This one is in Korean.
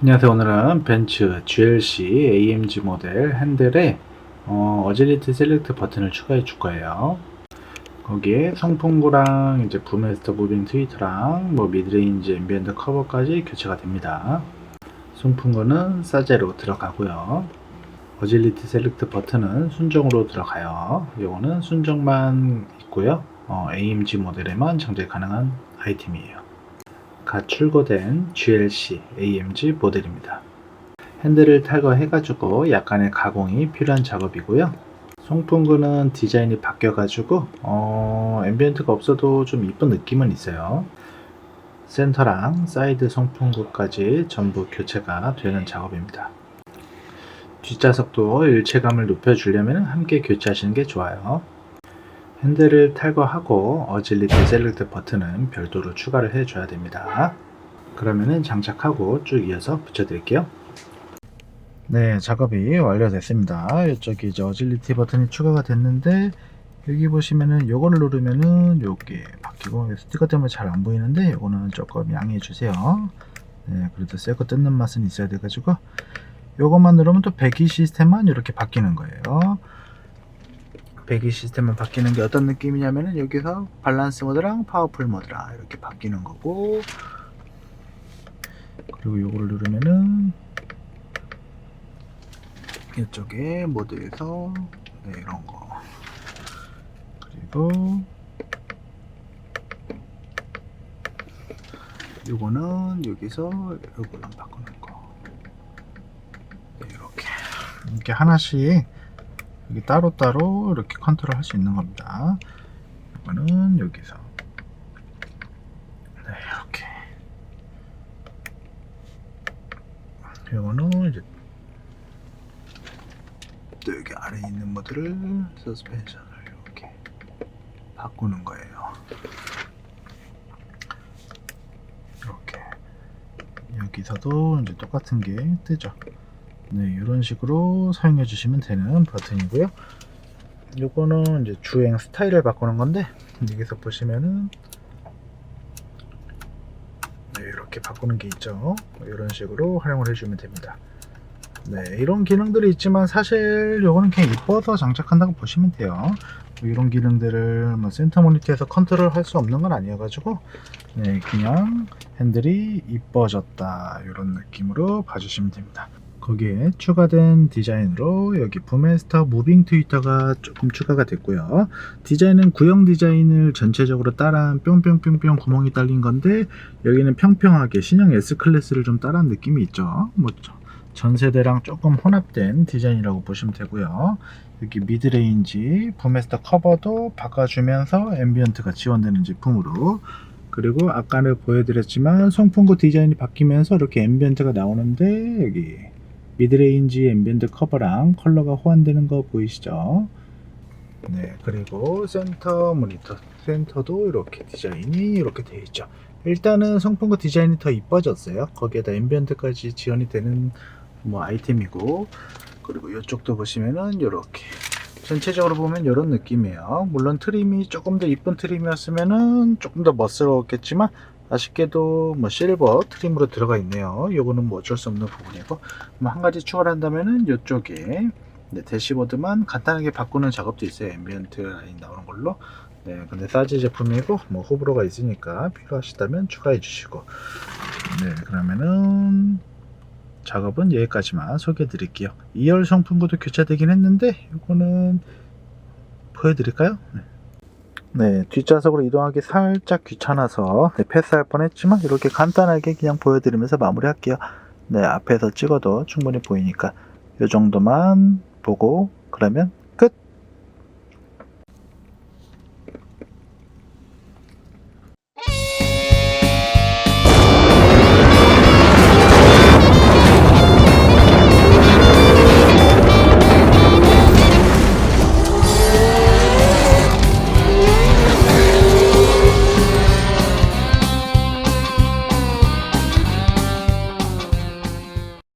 안녕하세요. 오늘은 벤츠 GLC AMG 모델 핸들에 어, 어질리티 셀렉트 버튼을 추가해 줄 거예요. 거기에 송풍구랑 이제 부메스터 무빙 트위터랑 뭐 미드레인지 앰비언트 커버까지 교체가 됩니다. 송풍구는 사제로 들어가고요. 어질리티 셀렉트 버튼은 순정으로 들어가요. 요거는 순정만 있고요. 어, AMG 모델에만 장착 가능한 아이템이에요. 갓 출고된 GLC AMG 모델입니다. 핸들을 탈거해가지고 약간의 가공이 필요한 작업이고요. 송풍구는 디자인이 바뀌어가지고 어, 앰비언트가 없어도 좀 이쁜 느낌은 있어요. 센터랑 사이드 송풍구까지 전부 교체가 되는 작업입니다. 뒷좌석도 일체감을 높여주려면 함께 교체하시는 게 좋아요. 핸들을 탈거하고 어질리티 셀렉트 버튼은 별도로 추가를 해줘야 됩니다. 그러면은 장착하고 쭉 이어서 붙여드릴게요. 네, 작업이 완료됐습니다. 이쪽에 이제 어질리티 버튼이 추가가 됐는데 여기 보시면은 요거를 누르면은 요게 바뀌고 스티커 때문에 잘 안 보이는데 요거는 조금 양해해 주세요. 네, 그래도 새거 뜯는 맛은 있어야 돼가지고 요것만 누르면 또 배기 시스템만 이렇게 바뀌는 거예요. 배기 시스템만 바뀌는 게 어떤 느낌이냐면은 여기서 밸런스 모드랑 파워풀 모드랑 이렇게 바뀌는 거고. 그리고 요거를 누르면은 이쪽에 모드에서 네, 이런 거. 그리고 요거는 여기서 요거는 바꾸는 거. 네, 이렇게. 이렇게 하나씩 여기 따로따로 이렇게 컨트롤 할 수 있는 겁니다. 이거는 여기서 네, 이렇게 이거는 이제 또 여기 아래에 있는 모드를 서스펜션을 이렇게 바꾸는 거예요. 이렇게 여기서도 이제 똑같은 게 뜨죠. 네, 이런 식으로 사용해 주시면 되는 버튼이고요. 요거는 이제 주행 스타일을 바꾸는 건데 여기서 보시면은 네, 이렇게 바꾸는 게 있죠. 이런 식으로 활용을 해주면 됩니다. 네, 이런 기능들이 있지만 사실 요거는 그냥 이뻐서 장착한다고 보시면 돼요. 뭐 이런 기능들을 뭐 센터 모니터에서 컨트롤 할 수 없는 건 아니어가지고 네, 그냥 핸들이 이뻐졌다 이런 느낌으로 봐주시면 됩니다. 거기에 추가된 디자인으로 여기 부메스터 무빙 트위터가 조금 추가가 됐고요. 디자인은 구형 디자인을 전체적으로 따라한 뿅뿅뿅뿅 구멍이 딸린 건데 여기는 평평하게 신형 S 클래스를 좀 따라한 느낌이 있죠. 뭐 전 세대랑 조금 혼합된 디자인이라고 보시면 되고요. 여기 미드레인지 부메스터 커버도 바꿔주면서 앰비언트가 지원되는 제품으로 그리고 아까는 보여드렸지만 송풍구 디자인이 바뀌면서 이렇게 앰비언트가 나오는데 여기 미드레인지 앰비언트 커버랑 컬러가 호환되는 거 보이시죠? 네, 그리고 센터 모니터, 센터도 이렇게 디자인이 이렇게 되어 있죠. 일단은 성품과 디자인이 더 이뻐졌어요. 거기에다 앰비언트까지 지원이 되는 뭐 아이템이고, 그리고 이쪽도 보시면은 이렇게 전체적으로 보면 이런 느낌이에요. 물론 트림이 조금 더 이쁜 트림이었으면은 조금 더 멋스러웠겠지만 아쉽게도 뭐 실버 트림으로 들어가 있네요. 요거는 뭐 어쩔 수 없는 부분이고 뭐한 가지 추가를 한다면은 이쪽에 네, 대시보드만 간단하게 바꾸는 작업도 있어요. 앰비언트 라인 나오는 걸로. 네, 근데 사지 제품이고 뭐 호불호가 있으니까 필요하시다면 추가해 주시고. 네, 그러면은 작업은 여기까지만 소개해 드릴게요. 2열 성품구도 교체되긴 했는데 이거는 보여드릴까요? 네. 네, 뒷좌석으로 이동하기 살짝 귀찮아서 네, 패스할 뻔했지만 이렇게 간단하게 그냥 보여드리면서 마무리할게요. 네, 앞에서 찍어도 충분히 보이니까 이 정도만 보고 그러면